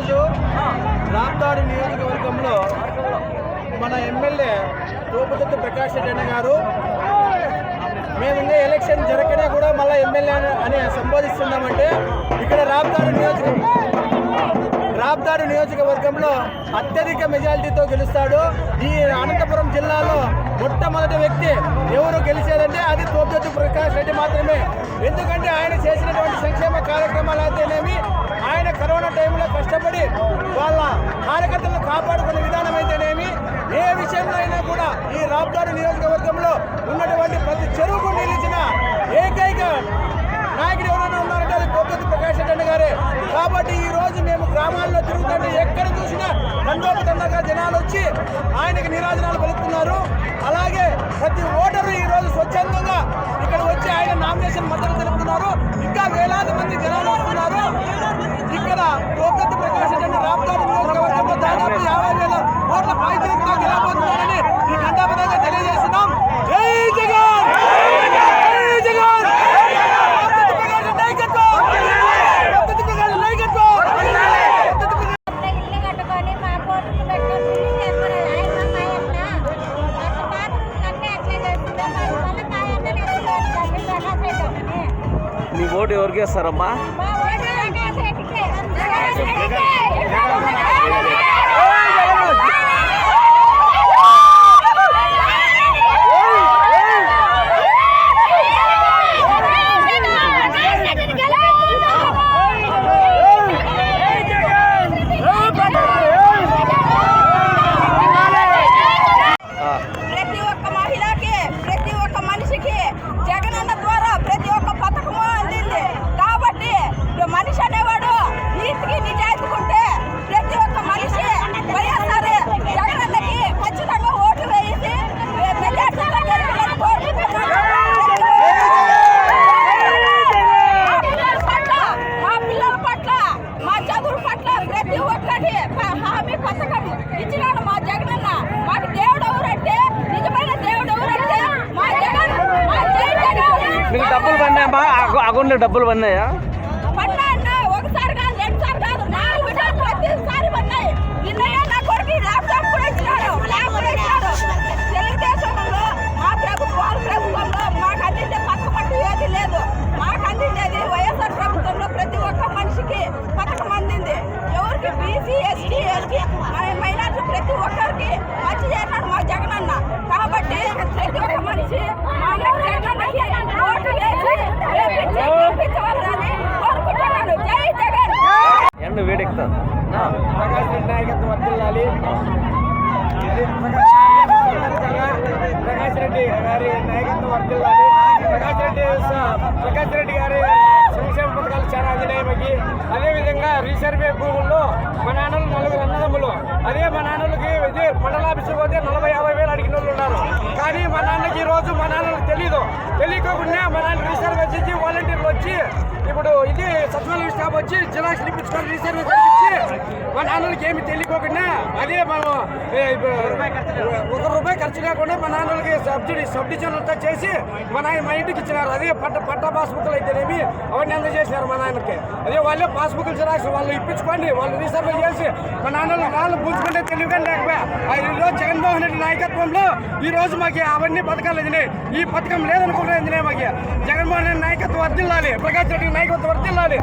ఈరోజు రాప్తాడు నియోజకవర్గంలో మన ఎమ్మెల్యే తోపుదత్తి ప్రకాష్ రెడ్డి అన్న గారు మేము ఇంకా ఎలక్షన్ జరగడా కూడా మళ్ళీ ఎమ్మెల్యే అని సంబోధిస్తున్నామంటే ఇక్కడ రాప్తాడు నియోజక రాప్తాడు నియోజకవర్గంలో అత్యధిక మెజారిటీతో గెలుస్తాడు. ఈ అనంతపురం జిల్లాలో మొట్టమొదటి వ్యక్తి ఎవరు గెలిచేదంటే అది తోపుదత్తి ప్రకాష్ రెడ్డి మాత్రమే. ఎందుకంటే ఆయన చేసినటువంటి సంక్షేమ కార్యక్రమాలు అయితేనేమి ఆయన కరోనా టైంలో కష్టపడి వాళ్ళ కార్యకర్తలను కాపాడుకునే విధానం అయితేనేమి ఏ విషయంలో అయినా కూడా ఈ రాప్తాడు నియోజకవర్గంలో ఉన్నటువంటి ప్రతి చెరువుకు నిలిచిన ఏకైక నాయకుడు ఎవరైనా ఉన్నారంటే అది పొద్దుతి ప్రకాష్ రెడ్డి గారే. కాబట్టి ఈ రోజు మేము గ్రామాల్లో తిరుగుతుంటే ఎక్కడ చూసినా దండోపదండగా జనాలు వచ్చి ఆయనకి నిరాజనాలు పలుకుతున్నారు. అలాగే ప్రతి ఓటరు ఈ రోజు స్వచ్ఛందంగా ఇక్కడ వచ్చి ఆయన ఓటు ఎవరికి వేస్తారమ్మా మా ప్రతి హామీ పథకం ఇచ్చినాడు మా జగనన్న. మాకు దేవుడు ఎవరంటే నిజమైన దేవుడు ఎవరంటే మా జగన్ మీకు డబ్బులు పడినాయమ్మా అకౌ- అకౌంట్లో డబ్బులు పడినాయా? ప్రకాష్ రెడ్డి గారి నాయకత్వం వర్తిల్లాలి ప్రకాష్ రెడ్డి ప్రకాష్ రెడ్డి గారి సంక్షేమ పథకాలు చాలా అందినాయమకి అదేవిధంగా రీసర్వే భూముల్లో మా నాన్నలు నలుగురు అన్నదమ్ములు అదే మా నాన్నలకి ఇది మండలాఫీసు పోతే నలభై యాభై వేలు అడిగిన వాళ్ళు ఉన్నారు కానీ మా నాన్నకి ఈ రోజు మా నాన్నలకు తెలీదు. తెలియకోకుండా మా నాన్న రీసర్వే చేసి వాలంటీర్లు వచ్చి ఇప్పుడు ఇది సచివాలయం స్టాఫ్ వచ్చి జిరాక్స్ ఇప్పించుకొని రీసర్వే చేయించి మా నాన్నలకి ఏమి తెలియకోకుండా అదే మనం ఒక రూపాయి ఖర్చు లేకుండా మా నాన్నలకి సబ్సిడీ సబ్డిషన్ అంతా చేసి మా నాయన మా ఇంటికి ఇచ్చినారు. అదే పట్ట పట్టా పాస్బుక్లు అయితేనేమి అవన్నీ అందజేసినారు మా నాయనకి అదే వాళ్ళే పాస్బుక్లు జిరాక్స్ వాళ్ళు ఇప్పించుకోండి వాళ్ళు రీసర్వే చేసి మా నాన్నలు నాన్న పూచుకుంటే తెలియకుండా లేకపోయా. ఈరోజు జగన్మోహన్ రెడ్డి నాయకత్వంలో ఈ రోజు మాకు అవన్నీ అన్ని పథకాలు అందినాయి. ఈ పథకం లేదనుకుంటే అందినాయి మాకు? జగన్మోహన్ రెడ్డి నాయకత్వం వర్దిల్లాలి ప్రకాష్ రెడ్డి నాయకత్వం వర్దిల్లాలి